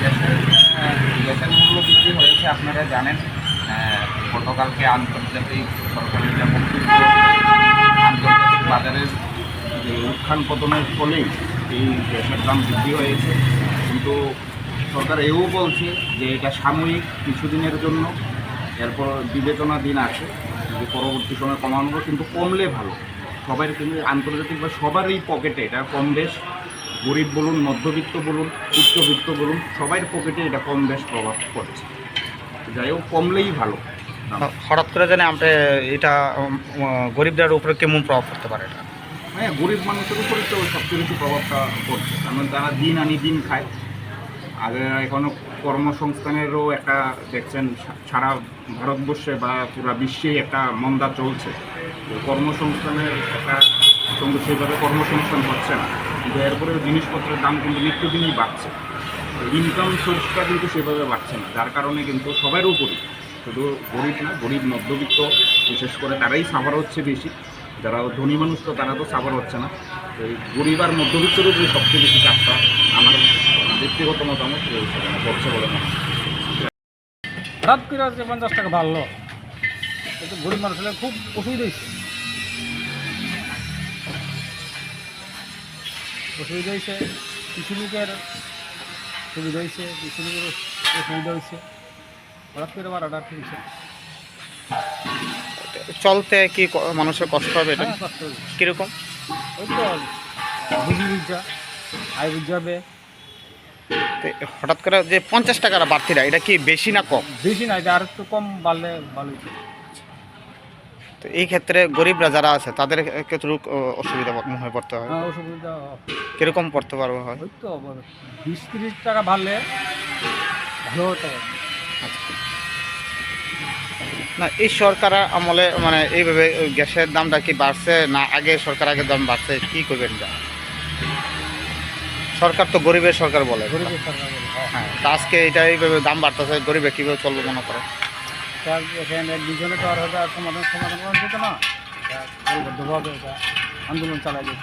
গ্যাসের মূল্য বৃদ্ধি হয়েছে, আপনারা জানেন গতকালকে আন্তর্জাতিক সরকারের যে আন্তর্জাতিক বাজারের উত্থান পতনের ফলেই এই গ্যাসের দাম বৃদ্ধি হয়েছে। কিন্তু সরকার এও বলছে যে এটা সাময়িক কিছুদিনের জন্য, এরপর বিবেচনাধীন আছে যে পরবর্তী সময় কমানো, কিন্তু কমলে ভালো। সবাই কিন্তু আন্তর্জাতিক বা সবারই পকেটে এটা কম বেশ। গরিব বলুন মধ্যবিত্ত বলুন উচ্চবিত্ত বলুন সবার পকেটে এটা কম বেশ প্রভাব পড়ছে। যাই হোক কমলেই ভালো। হঠাৎ করে জানে আমরা এটা গরিবদের উপরে কেমন প্রভাব পড়তে পারে এটা? হ্যাঁ গরিব মানুষের উপরে তো সবচেয়ে বেশি প্রভাবটা পড়ছে। কারণ তারা দিন আনি দিন খায়। আগে এখনও কর্মসংস্থানেরও একটা দেখছেন সারা ভারতবর্ষে বা পুরো বিশ্বেই একটা মন্দা চলছে। কর্মসংস্থানের একটা সঙ্গে সেভাবে কর্মসংস্থান হচ্ছে না। কিন্তু এরপরে জিনিসপত্রের দাম কিন্তু নিত্যদিনই বাড়ছে। ইনকাম সোর্সটা কিন্তু সেভাবে বাড়ছে না। যার কারণে কিন্তু সবার উপরই শুধু গরিব না, গরিব মধ্যবিত্ত, বিশেষ করে তারাই সাফার হচ্ছে বেশি। যারা ধনী মানুষ তো তারা তো সাফার হচ্ছে না। এই গরিব আর মধ্যবিত্তের উপরে সবচেয়ে বেশি চাপটা আমার ব্যক্তিগত মতামত পড়ছে বলে হয়। হঠাৎ করে পঞ্চাশ টাকা বাড়লো। কিন্তু গরিব মানুষের খুব অসুবিধা অসুবিধা হয়েছে কিছু কৃষিলিকের সুবিধা হয়েছে কৃষিলিকের অসুবিধা হয়েছে হঠাৎ করে আবার অর্ডার হয়েছে চলতে কি মানুষের কষ্ট হবে এটা? হ্যাঁ কষ্ট কীরকম? ওই তো বুঝি আয় হঠাৎ করে যে পঞ্চাশ টাকার বাড়তিটা এটা কি বেশি না কম? বেশি না এটা আর একটু কম বাড়লে ভালো। তো এই ক্ষেত্রে গরিবরা যারা আছে তাদের ক্ষেত্রে অসুবিধা হয়ে পড়তে হয়? হ্যাঁ অসুবিধা কীরকম পড়তে পারবে হয়? তো বিশ তিরিশ টাকা বাড়লে ভালো হতো। না এই সরকার আমলে মানে এইভাবে গ্যাসের দামটা কি বাড়ছে না আগে সরকার আগের দাম বাড়ছে? কি করবেন যা সরকার তো গরিবের সরকার বলে। গরিবের সরকার বলে হ্যাঁ। হ্যাঁ আজকে এটা এইভাবে দাম বাড়তেছে গরিবে কীভাবে চলবে মনে করে তার এখানে দুজনে তো আর আর সমাধান সমাধান করা যেত না। দলবদ্ধভাবে এটা আন্দোলন চালাই যেত